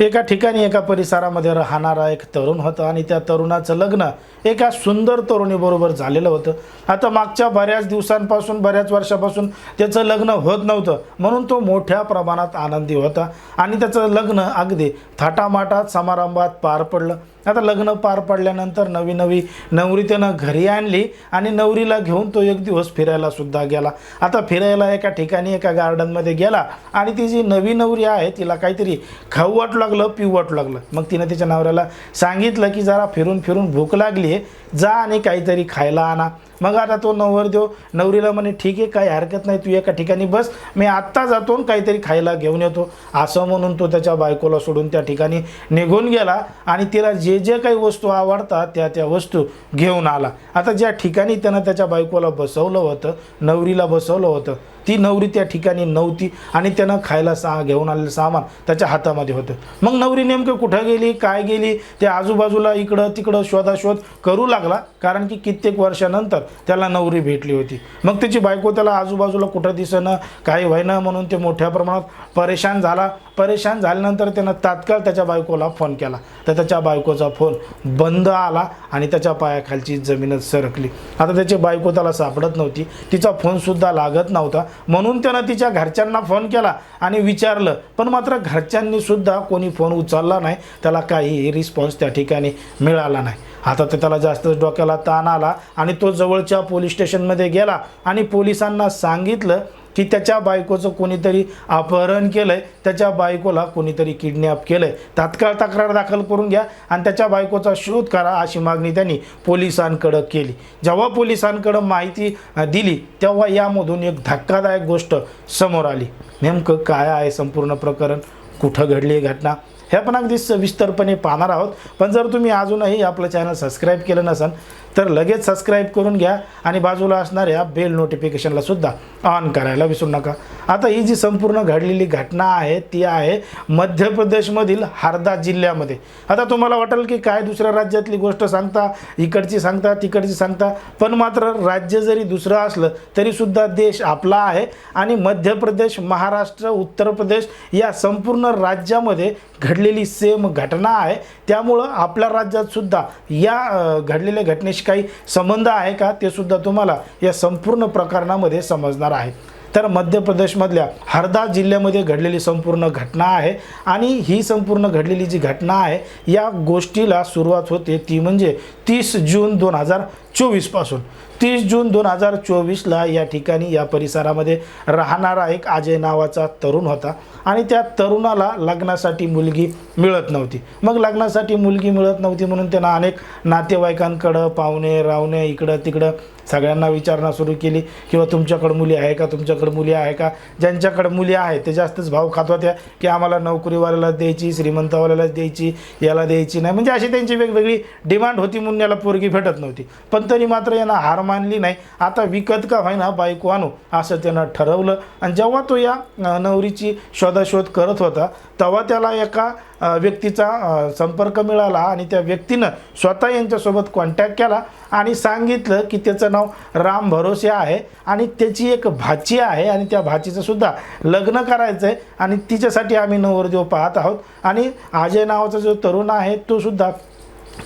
एका ठिकाणी एका परिसरामध्ये राहणारा एक तरुण होता आणि त्या तरुणाचं लग्न एका सुंदर तरुणीबरोबर झालेलं होतं. आता मागच्या बऱ्याच दिवसांपासून बऱ्याच वर्षापासून त्याचं लग्न होत नव्हतं. म्हणून तो मोठ्या प्रमाणात आनंदी होता आणि त्याचं लग्न अगदी थाटामाटात समारंभात पार पडलं. आता लग्न पार पडल्यानंतर नवी नवी नवरी त्यानं घरी आणली आणि नवरीला घेऊन तो एक दिवस फिरायला सुद्धा गेला. आता फिरायला एका ठिकाणी एका गार्डनमध्ये गेला आणि ती जी नवी नवरी आहे तिला काहीतरी खाऊ वाटू लागलं पिऊ वाटू लागलं. मग तिनं तिच्या नवऱ्याला सांगितलं की जरा फिरून फिरून भूक लागली आहे जा आणि काहीतरी खायला आणा. मग आता तो नवरदेव नवरीला म्हणे ठीक आहे काही हरकत नाही तू एका ठिकाणी बस मी आत्ता जातो आणि काहीतरी खायला घेऊन येतो. असं म्हणून तो त्याच्या बायकोला सोडून त्या ठिकाणी निघून गेला आणि तिला जे जे काही वस्तू आवडतात त्या त्या वस्तू घेऊन आला. आता ज्या ठिकाणी त्यानं त्याच्या बायकोला बसवलं होतं नवरीला बसवलं होतं ती नवरी त्या ठिकाणी नव्हती आणि त्यानं खायला सा घेऊन आलेलं सामान त्याच्या हातामध्ये होतं. मग नवरी नेमकं कुठं गेली काय गेली? ते आजूबाजूला इकडं तिकडं शोधाशोध करू लागला कारण की कित्येक वर्षानंतर त्याला नवरी भेटली होती. मग त्याची बायको त्याला आजूबाजूला कुठं दिसणं काही व्हायनं म्हणून ते मोठ्या प्रमाणात परेशान झाला. परेशान झाल्यानंतर त्यानं तात्काळ त्याच्या बायकोला फोन केला. तर त्याच्या बायकोचा फोन बंद आला आणि त्याच्या पायाखालची जमीनच सरकली. आता त्याची बायको त्याला सापडत नव्हती. तिचा फोनसुद्धा लागत नव्हता. म्हणून त्यानं तिच्या घरच्यांना फोन केला आणि विचारलं. पण मात्र घरच्यांनीसुद्धा कोणी फोन उचलला नाही. त्याला काहीही रिस्पॉन्स त्या ठिकाणी मिळाला नाही. आता तर त्याला जास्त डोक्याला ताण आला आणि तो जवळच्या पोलीस स्टेशनमध्ये गेला आणि पोलिसांना सांगितलं की त्याच्या बायकोचं कोणीतरी अपहरण केलं आहे त्याच्या बायकोला कोणीतरी किडनॅप केलं आहे तात्काळ तक्रार दाखल करून घ्या आणि त्याच्या बायकोचा शोध करा अशी मागणी त्यांनी पोलिसांकडं केली. जेव्हा पोलिसांकडं माहिती दिली तेव्हा यामधून एक धक्कादायक गोष्ट समोर आली. नेमकं काय आहे संपूर्ण प्रकरण? कुठं घडली आहे घटना? हे आपण अगदी सविस्तरपणे पाहणार आहोत. पण जर तुम्ही अजूनही आपलं चॅनल सबस्क्राईब केलं नसेल तर लगेच सबस्क्राईब करून घ्या आणि बाजूला असणाऱ्या बेल नोटिफिकेशनला सुद्धा ऑन करायला विसरू नका. आता ही जी संपूर्ण घडलेली घटना आहे ती आहे मध्य प्रदेशमधील हरदा जिल्ह्यामध्ये. आता तुम्हाला वाटेल की काय दुसऱ्या राज्यातली गोष्ट सांगता इकडची सांगता तिकडची सांगता पण मात्र राज्य जरी दुसरं असलं तरीसुद्धा देश आपला आहे आणि मध्य प्रदेश महाराष्ट्र उत्तर प्रदेश या संपूर्ण राज्यामध्ये घडलेली सेम घटना आहे. त्यामुळं आपल्या राज्यातसुद्धा या घडलेल्या घटनेशी काही संबंध आहे का ते सुद्धा तुम्हाला या संपूर्ण प्रकरणामध्ये समजणार आहे. तर मध्य प्रदेशमधल्या हरदा जिल्ह्यामध्ये घडलेली संपूर्ण घटना आहे आणि ही संपूर्ण घडलेली जी घटना आहे या गोष्टीला सुरुवात होते ती म्हणजे तीस जून दोन हजार चोवीसपासून तीस जून दोन हजार चोवीसला या ठिकाणी या परिसरामध्ये राहणारा एक अजय नावाचा तरुण होता आणि त्या तरुणाला लग्नासाठी मुलगी मिळत नव्हती. मग लग्नासाठी मुलगी मिळत नव्हती म्हणून त्यांना अनेक नातेवाईकांकडं पाहुणे रावणे इकडं तिकडं सगळ्यांना विचारणा सुरू केली. किंवा तुमच्याकडं मुली आहे का? तुमच्याकडं मुली आहे का? ज्यांच्याकडं मुली आहे ते जास्तच भाव खात होत्या की आम्हाला नोकरीवाल्याला द्यायची श्रीमंतवाल्यालाच द्यायची याला द्यायची नाही. म्हणजे अशी त्यांची वेगवेगळी डिमांड होती म्हणून याला पोरगी भेटत नव्हती. पण तरी मात्र यांना हार मानली नाही. आता विकत का व्हायना बायको आणू असं त्यानं ठरवलं. आणि जेव्हा तो या नवरीची शोधाशोध करत होता तेव्हा त्याला एका व्यक्तीचा संपर्क मिळाला आणि त्या व्यक्तीनं स्वतः यांच्यासोबत कॉन्टॅक्ट केला आणि सांगितलं की त्याचं नाव राम भरोसे आहे आणि त्याची एक भाची आहे आणि त्या भाचीचं सुद्धा लग्न करायचं आहे आणि तिच्यासाठी आम्ही नवरदेव पाहत आहोत. आणि अजय नावाचा जो तरुण आहे तो सुद्धा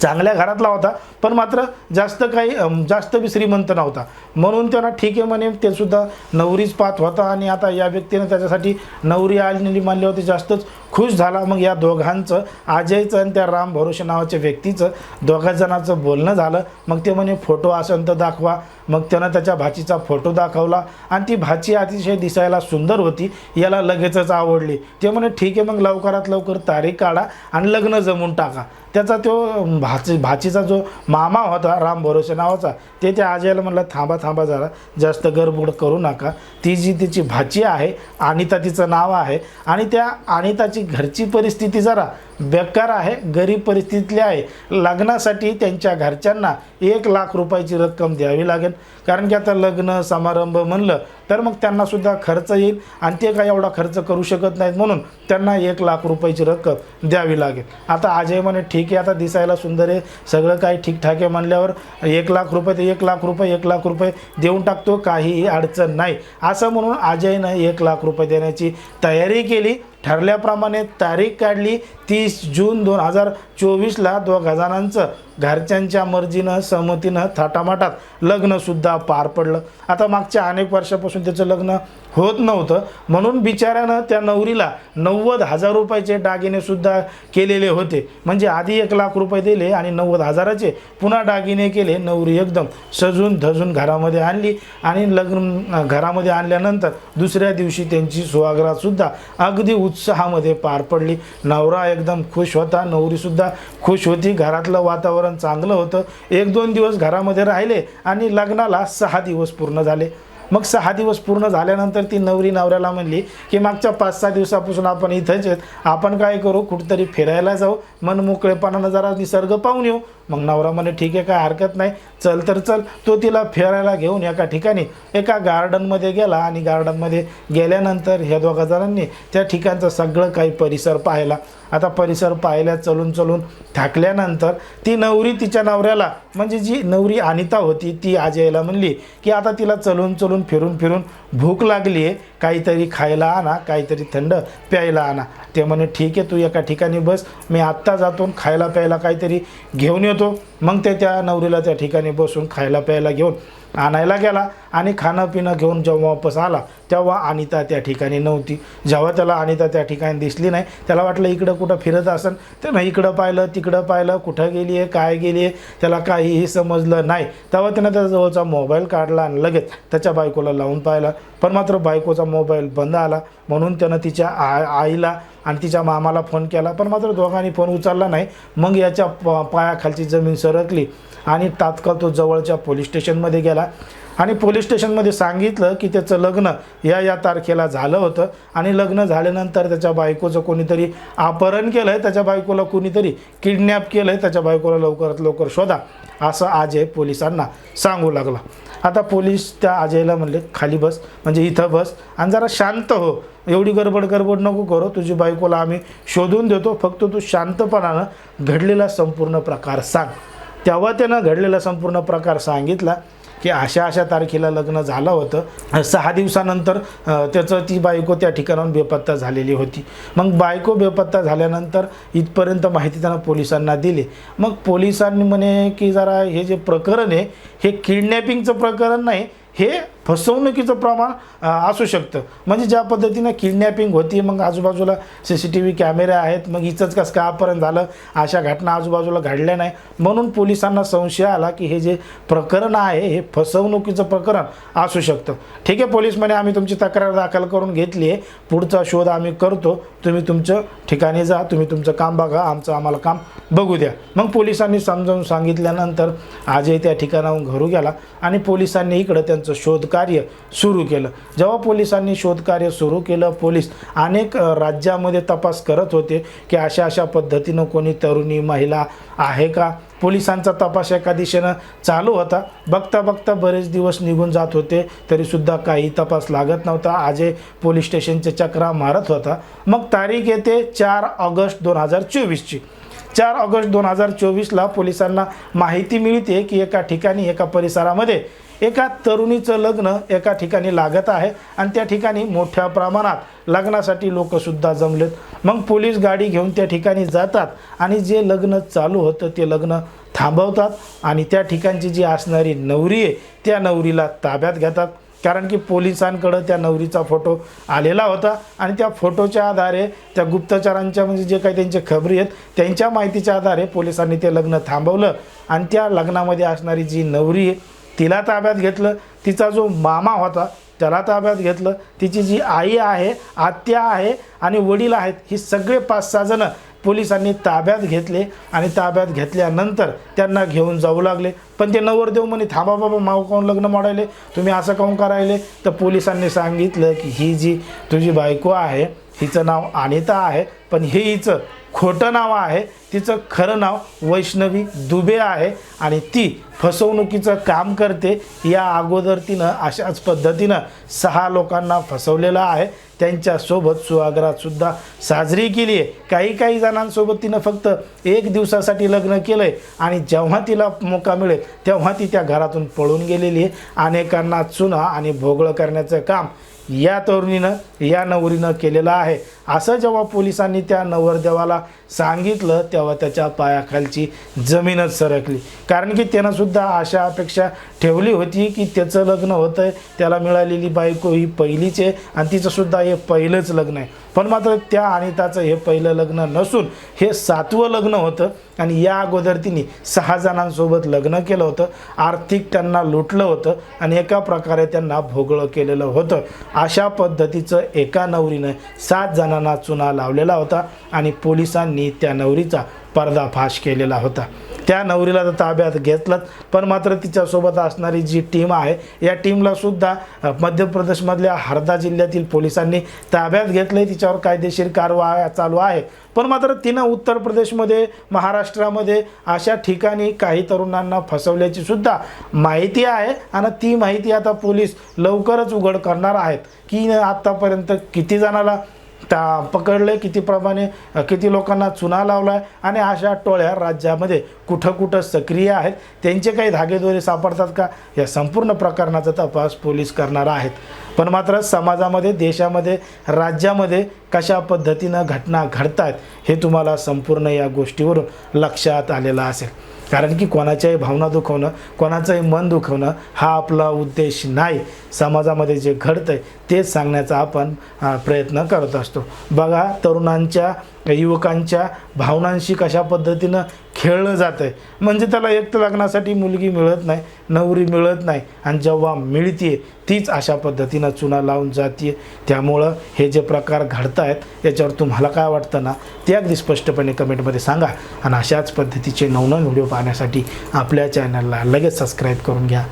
चांगल्या घरातला होता पण मात्र जास्त काही जास्त बी श्रीमंत नव्हता. म्हणून त्यांना ठीक आहे म्हणे ते सुद्धा नवरीच पाहत होता आणि आता या व्यक्तीने त्याच्यासाठी नवरी आलेली होती जास्तच खुश झाला. मग या दोघांचं अजयचं आणि त्या राम भरोसे नावाच्या व्यक्तीचं दोघा जणांचं बोलणं झालं. मग ते म्हणे फोटो असेल तर दाखवा. मग त्यानं त्याच्या भाचीचा फोटो दाखवला आणि ती भाची अतिशय दिसायला सुंदर होती याला लगेचच आवडली. ते म्हणे ठीक आहे मग लवकरात लवकर तारीख काढा आणि लग्न जमून टाका. त्याचा तो भाची भाचीचा जो मामा होता राम भरोसे नावाचा ते त्या आजीला म्हणलं थांबा थांबा जरा जास्त गडबड करू नका. ती जी तिची भाची आहे अनिता तिचं नाव आहे आणि त्या अनिताची घरची परिस्थिती जरा बेकार आहे गरीब परिस्थितीतली आहे. लग्नासाठी त्यांच्या घरच्यांना एक लाख रुपयाची रक्कम द्यावी लागेल. कारण की आता लग्न समारंभ म्हणलं तर मग त्यांना सुद्धा खर्च येईल आणि ते काय एवढा खर्च करू शकत नाहीत म्हणून त्यांना एक लाख रुपयाची रक्कम द्यावी लागेल. आता अजय म्हणे ठीक आहे आता दिसायला सुंदर आहे सगळं काही ठीकठाक आहे म्हणल्यावर एक लाख रुपये ते एक लाख रुपये एक लाख रुपये देऊन टाकतो काहीही अडचण नाही. असं म्हणून अजयनं एक लाख रुपये देण्याची तयारी केली. ठरल्याप्रमाणे तारीख काढली तीस जून दोन हजार चोवीसला दो गजानांचं घरच्यांच्या मर्जीनं सहमतीनं थाटामाटात लग्नसुद्धा पार पडलं. आता मागच्या अनेक वर्षापासून त्याचं लग्न होत नव्हतं. म्हणून बिचाऱ्यानं त्या नवरीला नव्वद हजार रुपयाचे दागिनेसुद्धा केलेले होते. म्हणजे आधी एक लाख रुपये दिले आणि नव्वद हजाराचे पुन्हा दागिने केले. नवरी एकदम सजून धजून घरामध्ये आणली आणि लग्न घरामध्ये आणल्यानंतर दुसऱ्या दिवशी त्यांची सुहागरातसुद्धा अगदी उत्साहामध्ये पार पडली. नवरा एकदम खुश होता. नवरीसुद्धा खुश होती. घरातलं वातावरण चांगलं होतं. एक दोन दिवस घरामध्ये राहिले आणि लग्नाला सहा दिवस पूर्ण झाले. मग सहा दिवस पूर्ण झाल्यानंतर ती नवरी नवऱ्याला म्हणली की मागच्या पाच सहा दिवसापासून आपण इथंच आहेत. आपण काय करू? कुठंतरी फिरायला जाऊ. मन मोकळेपणानं जरा निसर्ग पाहून येऊ. मग नवरा म्हणे ठीक आहे काय हरकत नाही. चल तर चल. तो तिला फिरायला घेऊन एका ठिकाणी एका गार्डनमध्ये गेला आणि गार्डनमध्ये गेल्यानंतर ह्या दोघा जणांनी त्या ठिकाणचं सगळं काही परिसर पाहिला. आता परिसर पाहिल्या चलून चलून थाकल्यानंतर ती नवरी तिच्या नवऱ्याला म्हणजे जी नवरी अनिता होती ती अजयला म्हणली की आता तिला चलून चलून फिरून फिरून भूक लागली आहे काहीतरी खायला आणा काहीतरी थंड प्यायला आणा. ते म्हणे ठीक आहे तू एका ठिकाणी बस मी आत्ता जातो आणि खायला प्यायला काहीतरी घेऊन येतो. मग ते त्या नवरीला त्या ठिकाणी बसून खायला प्यायला घेऊन आणायला गेला आणि खाणं पिणं घेऊन जेव्हा वापस आला तेव्हा अनिता त्या ठिकाणी नव्हती. जेव्हा त्याला अनिता त्या ठिकाणी दिसली नाही त्याला वाटलं इकडं कुठं फिरत असन. त्यानं इकडं पाहिलं तिकडं पाहिलं कुठं गेली आहे काय गेली आहे त्याला काहीही समजलं नाही. तेव्हा त्यानं त्याचा जवळचा मोबाईल काढला आणि लगेच त्याच्या बायकोला लावून पाहिला. पण मात्र बायकोचा मोबाईल बंद आला. म्हणून त्यानं तिच्या आ आईला आणि तिच्या मामाला फोन केला. पण मात्र दोघांनी फोन उचलला नाही. मग याच्या प पायाखालची जमीन सरकली आणि तात्काळ तो जवळच्या पोलीस स्टेशनमध्ये गेला. आणि पोलीस स्टेशनमध्ये सांगितलं की त्याचं लग्न या या तारखेला झालं होतं. आणि लग्न झाल्यानंतर त्याच्या बायकोचं कोणीतरी अपहरण केलं आहे त्याच्या बायकोला कोणीतरी किडनॅप केलं आहे त्याच्या बायकोला लवकरात लवकर शोधा असं अजय पोलिसांना सांगू लागला. आता पोलीस त्या अजयला म्हणले खाली बस म्हणजे इथं बस आणि जरा शांत हो. एवढी गडबड गडबड नको करू. तुझी बायकोला आम्ही शोधून देतो. फक्त तू शांतपणानं घडलेला संपूर्ण प्रकार सांग. तेव्हा त्यानं घडलेला संपूर्ण प्रकार सांगितला. की अशा अशा तारखेला लग्न झालं होतं. सहा दिवसानंतर त्याचं ती बायको त्या ठिकाणाहून बेपत्ता झालेली होती. मग बायको बेपत्ता झाल्यानंतर इथपर्यंत माहिती त्यांना पोलिसांना दिली. मग पोलिसांनी म्हणे की जरा हे जे प्रकरण आहे हे किडनॅपिंगचं प्रकरण नाही हे फसवणुकीचं प्रमाण असू शकतं. म्हणजे ज्या पद्धतीनं किडनॅपिंग होती मग आजूबाजूला सी सी टी व्ही कॅमेरे आहेत मग हिचंच कसं काय झालं अशा घटना आजूबाजूला घडल्या नाही. म्हणून पोलिसांना संशय आला की हे जे प्रकरण आहे हे फसवणुकीचं प्रकरण असू शकतं. ठीक आहे पोलीस म्हणे आम्ही तुमची तक्रार दाखल करून घेतली आहे. पुढचा शोध आम्ही करतो. तुम्ही तुमचं ठिकाणी जा तुम्ही तुमचं काम बघा आमचं आम्हाला काम बघू द्या. मग पोलिसांनी समजावून सांगितल्यानंतर आजही त्या ठिकाणाहून घरू गेला आणि पोलिसांनी इकडं त्यांचं शोधकार्य सुरू केलं. जेव्हा पोलिसांनी शोधकार्य सुरू केलं पोलीस अनेक राज्यामध्ये तपास करत होते की अशा अशा पद्धतीनं कोणी तरुणी महिला आहे का? पोलिसांचा तपास एका दिशेनं चालू होता. बघता बघता बरेच दिवस निघून जात होते तरीसुद्धा काही तपास लागत नव्हता. अजय पोलीस स्टेशनचे चक्रा मारत होता. मग तारीख येते चार ऑगस्ट दोन हजार चोवीसची. चार ऑगस्ट दोन हजार चोवीसला पोलिसांना माहिती मिळते की एका ठिकाणी एका परिसरामध्ये एका तरुणीचं लग्न एका ठिकाणी लागत आहे आणि त्या ठिकाणी मोठ्या प्रमाणात लग्नासाठी लोकसुद्धा जमलेत. मग पोलीस गाडी घेऊन त्या ठिकाणी जातात आणि जे लग्न चालू होतं ते लग्न थांबवतात आणि त्या ठिकाणची जी असणारी नवरी आहे त्या नवरीला ताब्यात घेतात. कारण की पोलिसांकडं त्या नवरीचा फोटो आलेला होता आणि त्या फोटोच्या आधारे त्या गुप्तचरांच्या म्हणजे जे काही त्यांचे खबरी आहेत त्यांच्या माहितीच्या आधारे पोलिसांनी ते लग्न थांबवलं. आणि त्या लग्नामध्ये असणारी जी नवरी आहे तिला ताब्यात घेतलं तिचा जो मामा होता त्याला ताब्यात घेतलं तिची जी आई आहे आत्या आहे आणि वडील आहेत ही सगळे पाच सहा जणं पोलिसांनी ताब्यात घेतले आणि ताब्यात घेतल्यानंतर त्यांना घेऊन जाऊ लागले. पण ते नवरदेव म्हणे थांबा बाबा माव काऊन लग्न मोडायले? तुम्ही असं काऊन करायले? तर पोलिसांनी सांगितलं की ही जी तुझी बायको आहे हिचं नाव अनिता आहे पण हे हिचं खोटं नाव आहे. तिचं खरं नाव वैष्णवी दुबे आहे आणि ती फसवणुकीचं काम करते. या अगोदर तिनं अशाच पद्धतीनं सहा लोकांना फसवलेलं आहे. त्यांच्यासोबत सुहागरातसुद्धा साजरी केली आहे. काही काही जणांसोबत तिनं फक्त एक दिवसासाठी लग्न केलं आहे आणि जेव्हा तिला मोका मिळेल तेव्हा ती त्या घरातून पळून गेलेली आहे. अनेकांना चुना आणि भोगळं करण्याचं काम या तरुणीनं या नवरीनं केलेलं आहे. असं जेव्हा पोलिसांनी त्या नवरदेवाला सांगितलं तेव्हा त्याच्या पायाखालची जमीनच सरकली. कारण की त्यानं सुद्धा अशा अपेक्षा ठेवली होती की त्याचं लग्न होतं आहे त्याला मिळालेली बायको ही पहिलीच आहे आणि तिचंसुद्धा हे पहिलंच लग्न आहे. पण मात्र त्या अनिताचं हे पहिलं लग्न नसून हे सातवं लग्न होतं आणि या अगोदर तिने सहा जणांसोबत लग्न केलं होतं. आर्थिक त्यांना लुटलं होतं आणि एका प्रकारे त्यांना भोगळं केलेलं होतं. अशा पद्धतीचं एका नवरीनं सात जणांना चुना लावलेला होता आणि पोलिसांनी त्या नवरीचा पर्दाफाश केलेला होता. त्या नवरीला तर ताब्यात घेतलं पण मात्र तिच्यासोबत असणारी जी टीम आहे या टीमला सुद्धा मध्य प्रदेशमधल्या हरदा जिल्ह्यातील पोलिसांनी ताब्यात घेतलंय तिच्यावर कायदेशीर कारवाया चालू आहे. पण मात्र तिनं उत्तर प्रदेशमध्ये महाराष्ट्रामध्ये अशा ठिकाणी काही तरुणांना फसवल्याची सुद्धा माहिती आहे आणि ती माहिती आता पोलीस लवकरच उघड करणार आहेत. की आत्तापर्यंत किती जणाला त्या पकडले किती प्रमाणे किती लोकांना चुना लावला आहे आणि अशा टोळ्या राज्यामध्ये कुठं कुठं सक्रिय आहेत त्यांचे काही धागेदोरे सापडतात का या संपूर्ण प्रकरणाचा तपास पोलीस करणार आहेत. पण मात्र समाजामध्ये देशामध्ये राज्यामध्ये कशा पद्धतीनं घटना घडतात हे तुम्हाला संपूर्ण या गोष्टीवरून लक्षात आलेलं असेल. कारण की कोणाच्याही भावना दुखवणं कोणाचंही मन दुखवणं हा आपला उद्देश नाही. समाजामध्ये जे घडतं आहे तेच सांगण्याचा आपण प्रयत्न करत असतो. बघा तरुणांच्या युवकांच्या भावनांशी कशा पद्धतीनं खेळलं जातं आहे म्हणजे त्याला एक तर लग्नासाठी मुलगी मिळत नाही नवरी मिळत नाही आणि जेव्हा मिळते तीच अशा पद्धतीनं चुना लावून जाते त्यामुळं हे जे प्रकार घडत आहेत याच्यावर तुम्हाला काय वाटतं ना ते अगदी स्पष्टपणे कमेंटमध्ये सांगा. आणि अशाच पद्धतीचे नवनवीन व्हिडिओ पाहण्यासाठी आपल्या चॅनलला लगेच सबस्क्राईब करून घ्या.